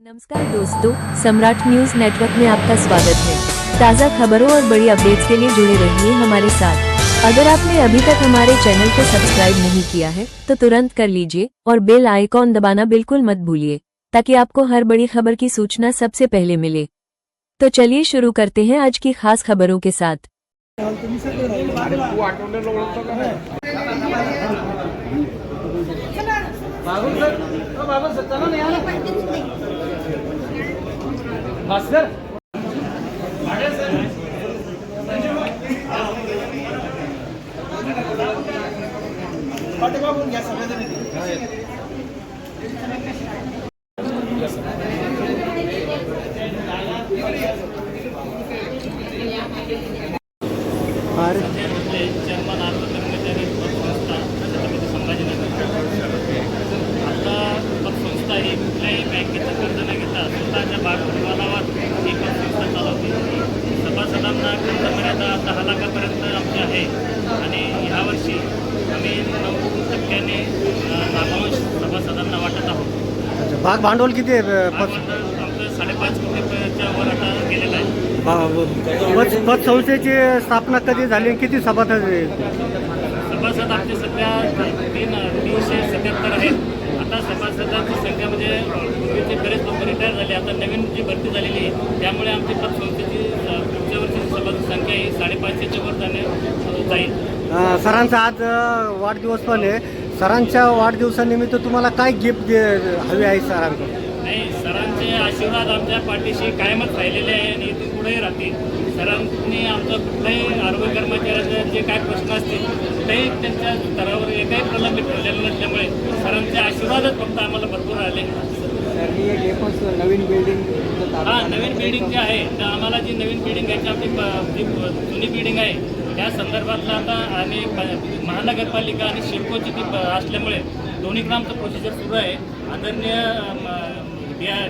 नमस्कार दोस्तों, सम्राट news network में आपका स्वागत है। ताज़ा खबरों और बड़ी अपडेट्स के लिए जुड़े रहिए हमारे साथ। अगर आपने अभी तक हमारे चैनल को सब्सक्राइब नहीं किया है तो तुरंत कर लीजिए और बेल आइकॉन दबाना बिल्कुल मत भूलिए, ताकि आपको हर बड़ी खबर की सूचना सबसे पहले मिले। तो चलिए शुरू करते हैं आज की खास खबरों के साथ। बाबू सर बाबू सर, चला ना या ना भास्कर चेअरमन अर्थ कर्मचारी पतसंस्था संभाजीनगर आता पतसंस्था ही कुठल्याही बँकेचं कर्ज न घेता स्वतःच्या भागभांडवलावर ही पतसंस्था चालवते सभासदांना कर्ज मर्यादा दहा लाखापर्यंत आमची आहे. आणि ह्यावर्षी आम्ही नऊ टक्क्याने लाभांश सभासदांना वाटत आहोत. भाग भांडवल किती आहे आमचं साडेपाच कोटीच्या वर आता गेलेलं आहे. पत पतसंस्थेची स्थापना कधी झाली किती सभासद? सभासद आमचे सध्या तीन तीनशे सत्याहत्तर आहेत. आता सभासदांची संख्या म्हणजे पूर्वीचे बरेच लोक रिटायर झाले. आता नवीन जी भरती झालेली त्यामुळे आमची पतसंस्थेची पुढच्या वर्षी सभासद संख्या ही साडेपाचशेच्या वर जाणे जाईल. सरांचा आज वाढदिवस पण आहे. सरांच्या वाढदिवसानिमित्त तुम्हाला काय गिफ्ट दे- हवी आहे सरांकडून? नाही सरांचे आशीर्वाद आमच्या पाठीशी कायमच राहिलेले आहे आणि इथून पुढेही राहतील. सरांनी आमचं कुठल्याही आरोग्य कर्मचाऱ्याचे जे काय प्रश्न असतील कुठेही त्यांच्या स्तरावर एकही प्रलंबित ठेवलेलं नसल्यामुळे सरांचे आशीर्वादच फक्त आम्हाला भरपूर नवीन बिल्डिंग हा नवीन बिल्डिंग जे आहे तर आम्हाला जी नवीन बिल्डिंग घ्यायची प- जी जुनी बिल्डिंग आहे. त्या संदर्भातलं आता आणि महानगरपालिका आणि शिल्कोची ती असल्यामुळे दोन्ही ग्रामचं प्रोसिजर सुरू आहे. आदरणीय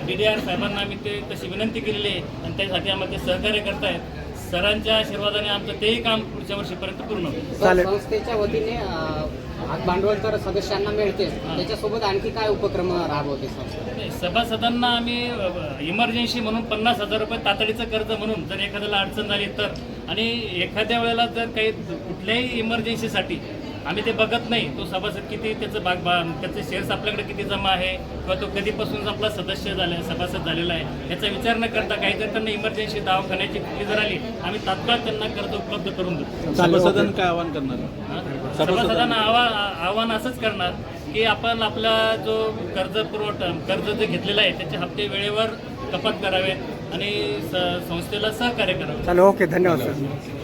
डी डी आर साहेबांना आम्ही ते तशी विनंती केलेली आहे आणि त्यासाठी आम्हाला ते सहकार्य करतायत. सरांच्या आशीर्वादाने आमचं तेही काम पुढच्या वर्षीपर्यंत पूर्ण होईल. संस्थेच्या वतीने अं, भांडवल तर सदस्यांना मिळते. त्याच्यासोबत आणखी काय उपक्रम राबवते संस्था सभासदांना आम्ही इमर्जन्सी म्हणून पन्नास हजार रुपये तातडीचं कर्ज म्हणून जर एखाद्याला अडचण झाली तर. आणि एखाद्या वेळेला जर काही कुठल्याही इमर्जन्सीसाठी आम्ही ते बघत नाही. तो सभासद किती त्याचं भाग त्याचे शेअर्स आपल्याकडे किती जमा आहे किंवा तो कधीपासून आपला सदस्य झाला सभासद झालेला आहे याचा विचार न करता काही जर त्यांना इमर्जन्सी दवाखान्याची कुठली जर आली आम्ही तात्काळ त्यांना कर्ज उपलब्ध करून देतो सभासदांना काय आवाहन करणार? सभासदांना आवा आव्हान असंच करणार की आपण आपला जो कर्ज पुरवठा कर्ज जे घेतलेलं आहे त्याचे हप्ते वेळेवर कपात करावेत आणि संस्थेला सहकार्य करावे. चालेल ओके धन्यवाद सर.